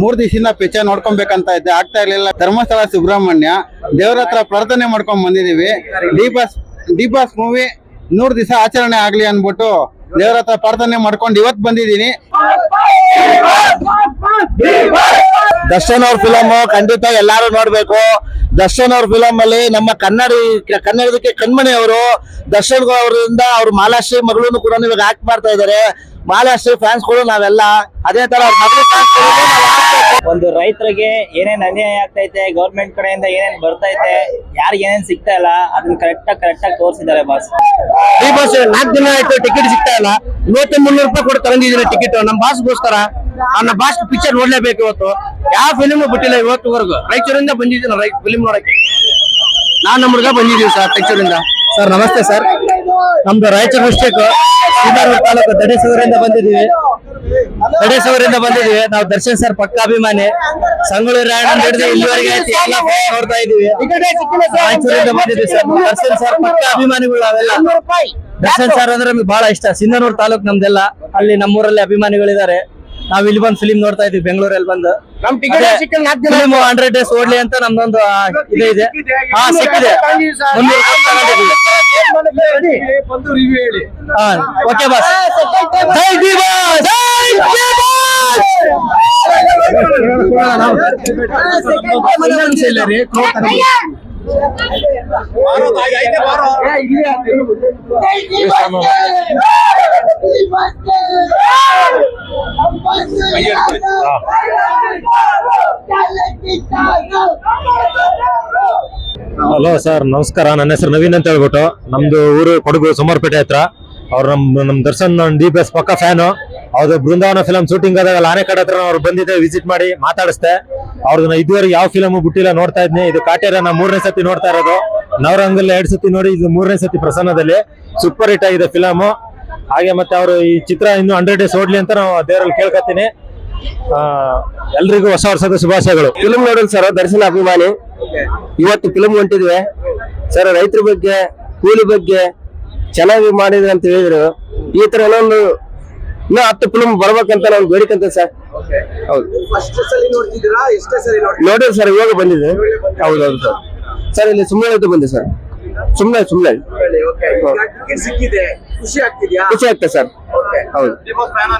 ಮೂರ್ ದಿವಸದಿಂದ ಪಿಚ್ಚರ್ ನೋಡ್ಕೊಬೇಕಂತ ಇದ್ದೆ. ಆಗ್ತಾ ಇರ್ಲಿಲ್ಲ. ಧರ್ಮಸ್ಥಳ, ಸುಬ್ರಹ್ಮಣ್ಯ. ದೇವ್ರ ಹತ್ರ ಪ್ರಾರ್ಥನೆ ಮಾಡ್ಕೊಂಡ್ ಬಂದಿದೀವಿ. ಡಿ ಬಾಸ್ ಮೂವಿ ನೂರ್ ದಿವಸ ಆಚರಣೆ ಆಗ್ಲಿ ಅನ್ಬಿಟ್ಟು ದೇವ್ರ ಹತ್ರ ಪ್ರಾರ್ಥನೆ ಮಾಡ್ಕೊಂಡು ಇವತ್ ಬಂದಿದೀನಿ ದರ್ಶನ್ ಅವ್ರ ಫಿಲಮ್ ಖಂಡಿತ ಎಲ್ಲಾರು ನೋಡ್ಬೇಕು. ದರ್ಶನ್ ಅವ್ರ ಫಿಲಮ್ ಅಲ್ಲಿ ನಮ್ಮ ಕನ್ನಡಿ, ಕನ್ನಡದಕ್ಕೆ ಕಣ್ಮಣಿ ಅವರು ದರ್ಶನ್ ಅವರಿಂದ ಅವ್ರ ಮಾಲಾಶ್ರೀ ಮಗಳನ್ನು ಕೂಡ ಇವಾಗ ಆಕ್ಟ್ ಮಾಡ್ತಾ ಇದಾರೆ ಮಾಲಾಶ್ರೀ ಫ್ಯಾನ್ಸ್ ಕೂಡ ನಾವೆಲ್ಲ. ಅದೇ ತರ ಮಗಳು ಫ್ಯಾನ್ಸ್. ಒಂದು ರೈತರಿಗೆ ಏನೇನ್ ಅನ್ಯಾಯ ಆಗ್ತೈತೆ ಗೌರ್ಮೆಂಟ್ ಕಡೆಯಿಂದ ಏನೇನ್ ಬರ್ತೈತೆ, ಯಾರಿಗೆ ಏನೇನ್ ಸಿಗ್ತಾ ಇಲ್ಲ, ಅದನ್ನ ಕರೆಕ್ಟ್ ಆಗಿ ಕರೆಕ್ಟ್ ಆಗಿ ತೋರಿಸಿದ್ದಾರೆ ಬಾಸ್ ಈ ಬಾಸ್ ನಾಲ್ಕು ದಿನ ಆಯ್ತು ಟಿಕೆಟ್ ಸಿಗ್ತಾ ಇಲ್ಲ. ಇವತ್ತು ಮುನ್ನೂರು ರೂಪಾಯಿ ಕೊಟ್ಟು ತಗೊಂಡಿದ್ದೀನಿ ಟಿಕೆಟ್ ನಮ್ಮ ಬಾಸ್ಗೋಸ್ಕರ ನನ್ನ ಬಾಸ್ ಪಿಕ್ಚರ್ ನೋಡ್ಲೇಬೇಕು ಇವತ್ತು. ಯಾವ ಫಿಲಿಮ್ ಬಿಟ್ಟಿಲ್ಲ ಇವತ್ತುವರೆಗೂ. ರಾಯಚೂರಿಂದ ಬಂದಿದ್ದೀನಿ, ರೈ ಫಿಲಿಮ್ ನೋಡಕ್ಕೆ. ನಾನು ನಮ್ಮ ಹುಡುಗ ಬಂದಿದ್ದೀವಿ ಸರ್, ರಾಯಚೂರಿಂದ. ಸರ್, ನಮಸ್ತೆ ಸರ್. ನಮ್ದು ರಾಯಚೂರು ಡಿಸ್ಟಿಕ್ ಸೀತಾಪುರ ತಾಲೂಕು ದಡೇಶ್ವರಿಂದ ಬಂದಿದೀವಿ ದಡೇಶ್ವರಿಂದ ಬಂದಿದೀವಿ ನಾವು ದರ್ಶನ್ ಸರ್ ಪಕ್ಕ ಅಭಿಮಾನಿ. ಸಂಗೂರ್ ರಾಯಣ್ಣ ಹಿಡಿದು ಇಲ್ಲಿವರೆಗೆ ಎಲ್ಲ ನೋಡ್ತಾ ಇದೀವಿ ರಾಯಚೂರಿಂದ ಬಂದಿದ್ವಿ ಸರ್. ದರ್ಶನ್ ಸರ್ ಪಕ್ಕ ಅಭಿಮಾನಿಗಳು ನಾವೆಲ್ಲ ದರ್ಶನ್ ಸರ್ ಅಂದ್ರೆ ನಮ್ಗೆ ಬಹಳ ಇಷ್ಟ. ಸಿಂಧನೂರು ತಾಲೂಕ್ ನಮ್ದೆಲ್ಲ. ಅಲ್ಲಿ ನಮ್ಮೂರಲ್ಲಿ ಅಭಿಮಾನಿಗಳಿದ್ದಾರೆ. ನಾವ್ ಇಲ್ಲಿ ಬಂದು ಫಿಲಿಂ ನೋಡ್ತಾ ಇದೀವಿ ಬೆಂಗಳೂರಲ್ಲಿ ಬಂದು. ಫಿಲಿಮ್ ಫಿಲಿಂ ಹಂಡ್ರೆಡ್ ಡೇಸ್ ಓಡ್ಲಿ ಅಂತ ನಮ್ದೊಂದು ಇದೆ ಹಾ ಸಿಕ್ಕಿದೆ. ಮುನ್ನೂರು ರೂಪಾಯಿ ತಗೊಂಡಿದ್ದೀವಿ. ಹಾ ಓಕೆ ಬಾಸ್ ಜೈ ಡಿ ಬಾಸ್ ಜೈ ಡಿ ಹಲೋ ಸರ್, ನಮಸ್ಕಾರ. ನನ್ನ ಹೆಸರು ನವೀನ್ ಅಂತ ಹೇಳ್ಬಿಟ್ಟು. ನಮ್ದು ಊರು ಕೊಡಗು ಸುಮಾರ್ಪೇಟೆ ಹತ್ರ. ಅವ್ರು ನಮ್ ನಮ್ ದರ್ಶನ್ ಡಿ ಬಿ ಎಸ್ ಪಕ್ಕ ಫ್ಯಾನು. ಅವ್ರದ್ದು ಬೃಂದಾವನ ಫಿಲಂ ಶೂಟಿಂಗ್ ಆದಾಗ ಆನೆಕಡೆ ಹತ್ರ ಅವ್ರು ಬಂದಿದ್ದೆ ವಿಸಿಟ್ ಮಾಡಿ, ಮಾತಾಡಿಸ್ದೆ. ಅವ್ರದ್ದು ಇದುವರೆಗೆ ಯಾವ ಫಿಲಮ್ ಬಿಟ್ಟಿಲ್ಲ ನೋಡ್ತಾ ಇದ್ನಿ. ಇದು ಕಾಟೇರ ನಾ ಮೂರನೇ ಸತಿ ನೋಡ್ತಾ ಇರೋದು. ನವರಂಗಲ್ ಎರಡು ಸತಿ ನೋಡಿ, ಇದು ಮೂರನೇ ಸತಿ ಪ್ರಸನ್ನದಲ್ಲಿ. ಸೂಪರ್ ಹಿಟ್ ಆಗಿದೆ ಫಿಲಮ್ ಹಾಗೆ ಮತ್ತೆ ಅವರು ಈ ಚಿತ್ರ ಇನ್ನು ಹಂಡ್ರೆಡ್ ಡೇಸ್ ಓಡ್ಲಿ ಅಂತ ನಾವು ದೇವರಲ್ಲಿ ಕೇಳ್ಕೊತೀನಿ. ಎಲ್ರಿಗೂ ಹೊಸ ವರ್ಷದ ಶುಭಾಶಯಗಳು. ಫಿಲಮ್ ನೋಡಲ್ ಸರ್, ದರ್ಶನ ಅಭಿಮಾನಿ. ಇವತ್ತು ಫಿಲಮ್ ಹೊಂಟಿದ್ವಿ. ಸರ್ ರೈತರ ಬಗ್ಗೆ ಕೂಲಿ ಬಗ್ಗೆ ಚೆನ್ನಾಗಿ ಮಾಡಿದ್ರೆ ಅಂತ ಹೇಳಿದ್ರು. ಈ ತರ ಇನ್ನೊಂದು ಇನ್ನೂ ಹತ್ತು ಫಿಲಮ್ ಬರ್ಬೇಕಂತ ನಾವು ಬೇಡಿಕಂತ ಸರ್. ಹೌದು. ಎಷ್ಟೇ ಸರಿ ನೋಡಿ ನೋಡಿರಿ ಸರ್ ಇವಾಗ ಬಂದಿದೆ. ಹೌದೌದು ಸರ್. ಸರ್ ಇಲ್ಲಿ ಸುಮ್ಮನೆ ಅಂತ ಬಂದೆ ಸರ್. ಸುಮ್ಮನೆ ಸುಮ್ಮನೆ ಓಕೆ ಟಿಕೆಟ್ ಸಿಕ್ಕಿದೆ. ಖುಷಿ ಆಗ್ತದೆ ಸರ್. ಓಕೆ ಹೌದು.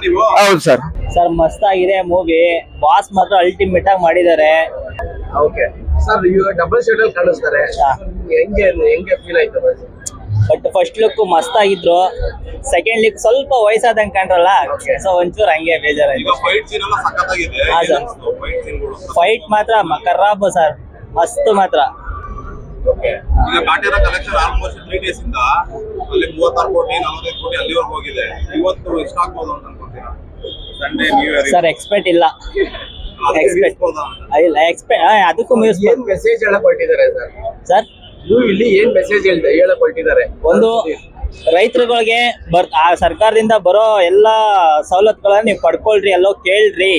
ನೀವು? ಹೌದು ಸರ್. ಸರ್ ಮಸ್ತ್ ಆಗಿದೆ ಮೂವಿ ಬಾಸ್ ಮಾತ್ರ ಅಲ್ಟಿಮೇಟ್ ಆಗಿ ಮಾಡಿದ್ದಾರೆ. ಓಕೆ ಸರ್ ಇವಾಗ ಡಬಲ್ ಶೆಡ್ಯೂಲ್ ಕಾಣಿಸ್ತಾರೆ. ಹೆಂಗೆ ಹೆಂಗೆ ಫೀಲ್ ಆಯ್ತು ಬಟ್ ಫಸ್ಟ್ ಲುಕ್ ಮಸ್ತ್ ಆಗಿದ್ರು. ಸೆಕೆಂಡ್ ಲುಕ್ ಸ್ವಲ್ಪ ವಯಸ್ಸಾದಂಗ್ ಕಂಡ್ರಲ್ಲ ಸೊ ಒಂಚೂರು ಹಂಗೆ ಬೇಜಾರಾಯ್ತು. ಫೈಟ್ ಹಾ, ಸರ್. ಮಾತ್ರ ಮ- ಸರ್ ಮಸ್ತ್ ಮಾತ್ರ. ಈಗ Kaatera collection almost three days ಇಂದ ಅಲ್ಲಿ ಮೂವತ್ತಾರು ಕೋಟಿ ನಲವತ್ತೈದು ಕೋಟಿ ಅಲ್ಲಿವರೆಗೂ ಹೋಗಿದೆ. ಇವತ್ತು ಎಷ್ಟಾಗ್ಬೋದು ಅಂತ ಅನ್ಕೋತೀರಾ? Sunday new year sir expect ಇಲ್ಲ. ಇಲ್ಲ ಎಕ್ಸ್ಪೆಕ್ಟ್ ಅದಕ್ಕೂ ಮ್ಯೂಸ್ ಮೆಸೇಜ್ ಹೇಳಕ್ ಹೊರಟಿದ್ದಾರೆ ಸರ್? ಸರ್? ನೀವು ಇಲ್ಲಿ ಏನ್ ಮೆಸೇಜ್ ಹೇಳ್ತಾ ಹೇಳಕ್ ಹೊರಟಿದ್ದಾರೆ ಒಂದು ರೈತರುಗಳಿಗೆ ಬರ್ ಆ ಸರ್ಕಾರದಿಂದ ಬರೋ ಎಲ್ಲಾ ಸವಲತ್ತುಗಳನ್ನ ನೀವು ಪಡ್ಕೊಳ್ರಿ ಎಲ್ಲೋ ಕೇಳ್ರಿ.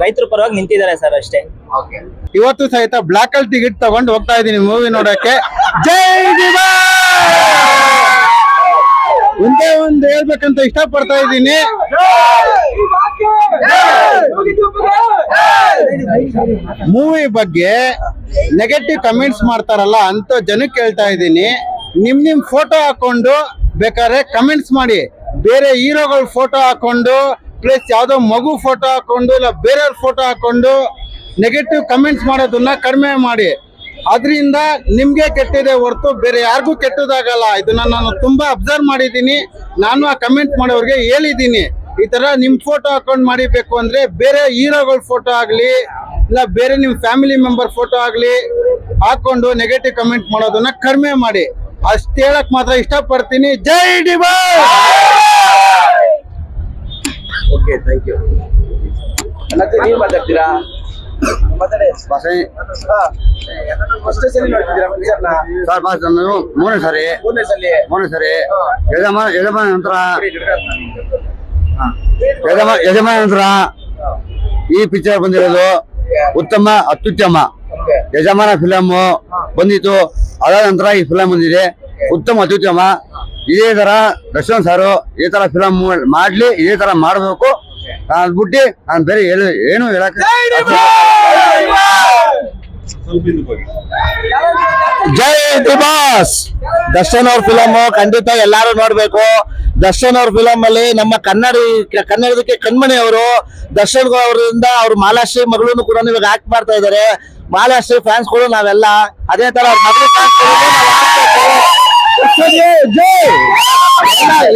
ರೈತರು ಪರವಾಗಿ ನಿಂತಿದ್ದಾರೆ ಸರ್ ಅಷ್ಟೇ. ಓಕೆ ಇವತ್ತು ಸಹಿತ ಬ್ಲಾಕ್ ಅಲ್ಲಿ ಟಿಕೆಟ್ ತಗೊಂಡು ಹೋಗ್ತಾ ಇದೀನಿ ಮೂವಿ ನೋಡಕ್ಕೆ. ಜೈ ದಿವಾ ಒಂದೇ ಒಂದು ಹೇಳ್ಬೇಕಂತ ಇಷ್ಟ ಪಡ್ತಾ ಇದ್ದೀನಿ. ಮೂವಿ ಬಗ್ಗೆ ನೆಗೆಟಿವ್ ಕಮೆಂಟ್ಸ್ ಮಾಡ್ತಾರಲ್ಲ, ಅಂತ ಜನಕ್ಕೆ ಹೇಳ್ತಾ ಇದ್ದೀನಿ. ನಿಮ್ ನಿಮ್ ಫೋಟೋ ಹಾಕೊಂಡು ಬೇಕಾದ್ರೆ ಕಮೆಂಟ್ಸ್ ಮಾಡಿ. ಬೇರೆ ಹೀರೋಗಳ ಫೋಟೋ ಹಾಕೊಂಡು ಪ್ಲಸ್ ಯಾವ್ದೋ ಮಗು ಫೋಟೋ ಹಾಕೊಂಡು, ಇಲ್ಲ ಬೇರೆಯವ್ರ ಫೋಟೋ ಹಾಕೊಂಡು ನೆಗೆಟಿವ್ ಕಮೆಂಟ್ಸ್ ಮಾಡೋದನ್ನ ಕಡಿಮೆ ಮಾಡಿ. ಅದರಿಂದ ನಿಮಗೆ ಕೆಟ್ಟಿದೆ ಹೊರತು ಬೇರೆ ಯಾರಿಗೂ ಕೆಟ್ಟದಾಗಲ್ಲ. ಇದನ್ನ ನಾನು ತುಂಬಾ ಅಬ್ಸರ್ವ್ ಮಾಡಿದ್ದೀನಿ. ನಾನು ಆ ಕಮೆಂಟ್ ಮಾಡೋರಿಗೆ ಹೇಳಿದ್ದೀನಿ. ಈ ತರ ನಿಮ್ಮ ಫೋಟೋ ಹಾಕೊಂಡು ಮಾಡಿಬೇಕು ಅಂದ್ರೆ ಬೇರೆ ಹೀರೋಗಳ ಫೋಟೋ ಆಗಲಿ, ಇಲ್ಲ ಬೇರೆ ನಿಮ್ಮ ಫ್ಯಾಮಿಲಿ ಮೆಂಬರ್ ಫೋಟೋ ಆಗಲಿ ಹಾಕೊಂಡು ನೆಗೆಟಿವ್ ಕಮೆಂಟ್ ಮಾಡೋದನ್ನ ಕಡಿಮೆ ಮಾಡಿ. ಅಷ್ಟು ಹೇಳಕ್ ಮಾತ್ರ ಇಷ್ಟಪಡ್ತೀನಿ. ಜೈ ಡಿಬಾ ಓಕೆ ಥ್ಯಾಂಕ್ ಯು ನೀವು ಮಾತಾಡ್ತೀರಾ? ಪಿಕ್ಚರ್ನ ಸರ್ ಬಾಸ್ ನಾನು ಮೂರನೇ ಸರಿ. ಮೂರನೇ ಸರಿ. ಯಜಮಾನ ಯಜಮಾನ ನಂತರ ಯಜಮಾನ ಯಜಮಾನ ನಂತರ ಈ ಪಿಕ್ಚರ್ ಬಂದಿರೋದು ಉತ್ತಮ ಅತ್ಯುತ್ತಮ. ಯಜಮಾನ ಫಿಲಮ್ ಬಂದಿತ್ತು. ಅದಾದ ನಂತರ ಈ ಫಿಲಂ ಬಂದಿದೆ. ಉತ್ತಮ ಅತ್ಯುತ್ತಮ. ಇದೇ ತರ ದರ್ಶನ್ ಸಾರು ಇದೇ ತರ ಫಿಲಮ್ ಮಾಡ್ಲಿ ಇದೇ ತರ ಮಾಡಬೇಕು. ಅದ್ಬಿಟ್ಟು ನಾನು ಬೇರೆ ಹೇಳು ಏನು ಹೇಳಕ್ ಜೈ ದಿಬಾಸ್ ದರ್ಶನ್ ಅವ್ರ ಫಿಲಮ್ ಖಂಡಿತ ಎಲ್ಲಾರು ನೋಡ್ಬೇಕು. ದರ್ಶನ್ ಅವ್ರ ಫಿಲಮ್ ಅಲ್ಲಿ ನಮ್ಮ ಕನ್ನಡ ಕನ್ನಡದಕ್ಕೆ ಕಣ್ಮಣಿ ಅವರು ದರ್ಶನ್ ಅವರಿಂದ ಅವ್ರ ಮಾಲಾಶ್ರೀ ಮಗಳನ್ನು ಕೂಡ ಇವಾಗ ಆಕ್ಟ್ ಮಾಡ್ತಾ ಇದಾರೆ ಮಾಲಾಶ್ರೀ ಫ್ಯಾನ್ಸ್ ಕೂಡ ನಾವೆಲ್ಲ. ಅದೇ ತರ ಅವ್ರ ಮಗಳು fans ಗಳು ನಾವ್ ಆಗ್ಬೇಕು. ಜೈ, ಜೈ. ಎಲ್ಲ-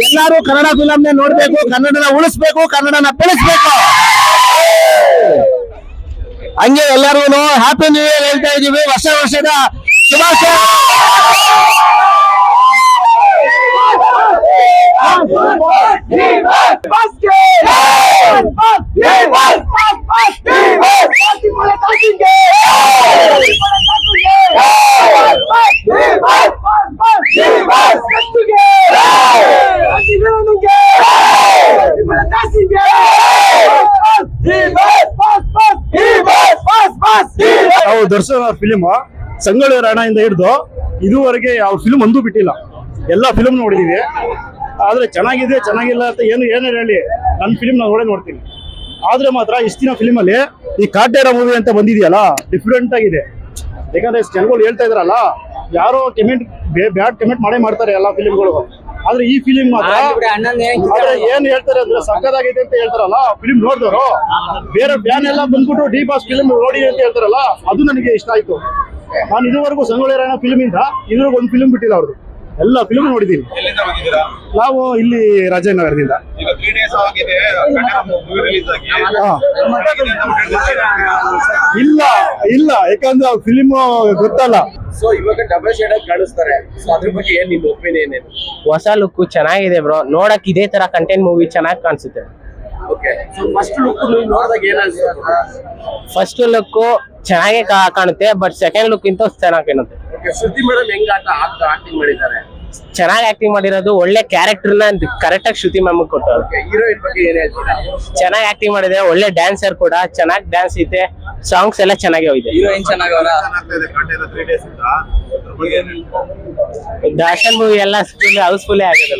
ಎಲ್ಲಾರು ಕನ್ನಡ ಫಿಲಂ ನೋಡ್ಬೇಕು, ಕನ್ನಡನ ಉಳಿಸ್ಬೇಕು, ಕನ್ನಡನ ಬೆಳೆಸ್ಬೇಕು. ಹಂಗೆ ಎಲ್ಲರಿಗೂ ಹ್ಯಾಪಿ ನ್ಯೂ ಇಯರ್ ಹೇಳ್ತಾ ಇದೀವಿ ವರ್ಷ ವರ್ಷದ ಶುಭಾಶಯ. ನಾವು ದರ್ಶನ ಫಿಲಿಮ್ ಸಂಗೊಳ್ಳಿ ಇಂದ ಹಿಡಿದು ಇದುವರೆಗೆ ಯಾವ ಫಿಲ್ಮ್ ಒಂದೂ ಬಿಟ್ಟಿಲ್ಲ. ಎಲ್ಲ ಫಿಲ್ಮ್ ನೋಡಿದೀವಿ. ಆದ್ರೆ ಚೆನ್ನಾಗಿದೆ, ಚೆನ್ನಾಗಿಲ್ಲ ಅಂತ ಏನು ಏನೇ ಹೇಳಿ ನನ್ನ ಫಿಲ್ಮ್ ನಾನು ನೋಡೇ ನೋಡ್ತೀನಿ. ಆದ್ರೆ ಮಾತ್ರ ಇಷ್ಟಿನ ಫಿಲ್ಮ್ ಅಲ್ಲಿ ಈ ಕಾಟ್ಯಾರ ಮೂವಿ ಅಂತ ಬಂದಿದೆಯಲ್ಲ ಡಿಫ್ರೆಂಟ್ ಆಗಿದೆ. ಯಾಕಂದ್ರೆ ಜನಗಳು ಹೇಳ್ತಾ ಇದ್ರಲ್ಲ, ಯಾರೋ ಕಮೆಂಟ್ ಬ್ಯಾಡ್ ಕಮೆಂಟ್ ಮಾಡೇ ಮಾಡ್ತಾರೆ ಎಲ್ಲ ಫಿಲ್ಮ್ಗಳು ಆದ್ರೆ ಈ ಫಿಲಿಂ ಮಾತ್ರ ಆದ್ರೆ ಏನ್ ಹೇಳ್ತಾರೆ ಅಂದ್ರೆ ಸಕ್ಕದಾಗಿದೆ ಅಂತ ಹೇಳ್ತಾರಲ್ಲ ಫಿಲಿಮ್ ನೋಡಿದವರು ಬೇರೆ ಬ್ಯಾನ್ ಎಲ್ಲ ಬಂದ್ಬಿಟ್ಟು ಡಿ ಬಾಸ್ ಫಿಲಿಂ ನೋಡಿ ಅಂತ ಹೇಳ್ತಾರಲ್ಲ ಅದು ನನಗೆ ಇಷ್ಟ ಆಯ್ತು. ನಾನು ಇದುವರೆಗೂ ಸಂಗೊಳ್ಳಿ ಫಿಲ್ಮ್ ಇಂದ ಇದುವರೆಗೂ ಒಂದು ಫಿಲ್ಮ್ ಬಿಟ್ಟಿಲ್ಲ ಅವ್ರದ್ದು ಎಲ್ಲ ಫಿಲ್ಮ್ ಬಂದಿದ್ದೀರಾ ನಾವು ಇಲ್ಲಿ ರಾಜನಗರದಿಂದ? ಇಲ್ಲ ಇಲ್ಲ ಯಾಕಂದ್ರೆ ಫಿಲ್ಮ್ ಗೊತ್ತಲ್ಲ. ಸೊ ಇವಾಗ ಡಬಲ್ ಶೇಡ್ ಆಗಿ ಕಾಣಿಸ್ತಾರೆ. ಸೊ ಅದ್ರ ಬಗ್ಗೆ ಏನ್ ನಿಮ್ ಒಪಿನಿಯನ್ ಏನು? ಹೊಸ ಲುಕ್ ಚೆನ್ನಾಗಿದೆ ಬ್ರೋ ನೋಡಕ್ ಇದೇ ತರ ಕಂಟೆಂಟ್ ಮೂವಿ ಚೆನ್ನಾಗಿ ಕಾಣಿಸುತ್ತೆ. ಓಕೆ ಸೊ ಫಸ್ಟ್ ಲುಕ್ ನೀವು ನೋಡಿದಾಗ ಏನ್ ಅನ್ಸುತ್ತೆ? ಫಸ್ಟ್ ಲುಕ್ ಚೆನ್ನಾಗೇ ಕಾ- ಕಾಣುತ್ತೆ ಬಟ್ ಸೆಕೆಂಡ್ ಲುಕ್ ಇಂತ ಚೆನ್ನಾಗಿ ಕಾಣುತ್ತೆ. ಓಕೆ ಶ್ರುತಿ ಮೇಡಮ್ ಹೆಂಗ್ ಆಟ ಆಟ ಆಕ್ಟಿಂಗ್ ಮಾಡಿದ್ದಾರೆ? ಚೆನ್ನಾಗಿ ಆಕ್ಟಿಂಗ್ ಮಾಡಿರೋದು ಒಳ್ಳೆ ಕ್ಯಾರೆಕ್ಟರ್ನ ಕರೆಕ್ಟ್ ಆಗಿ ಶ್ರುತಿ ಮ್ಯಾಮ್ ಕೊಟ್ಟರು ಓಕೆ ಹೀರೋಯಿನ್ ಬಗ್ಗೆ ಏನ್ ಹೇಳ್ತೀರಾ? ಚೆನ್ನಾಗಿ ಆಕ್ಟಿಂಗ್ ಮಾಡಿದೆ ಒಳ್ಳೆ ಡ್ಯಾನ್ಸರ್ ಕೂಡ ಚೆನ್ನಾಗಿ ಡ್ಯಾನ್ಸ್ ಐತೆ. ಸಾಂಗ್ಸ್ ಎಲ್ಲ ಚೆನ್ನಾಗಿ ಹೋಗಿದೆ ಹೀರೋಯಿನ್? ದರ್ಶನ್ ಮೂವಿ ಎಲ್ಲ ಫುಲ್ ಹೌಸ್ಫುಲ್ಲೇ ಆಗಿದೆ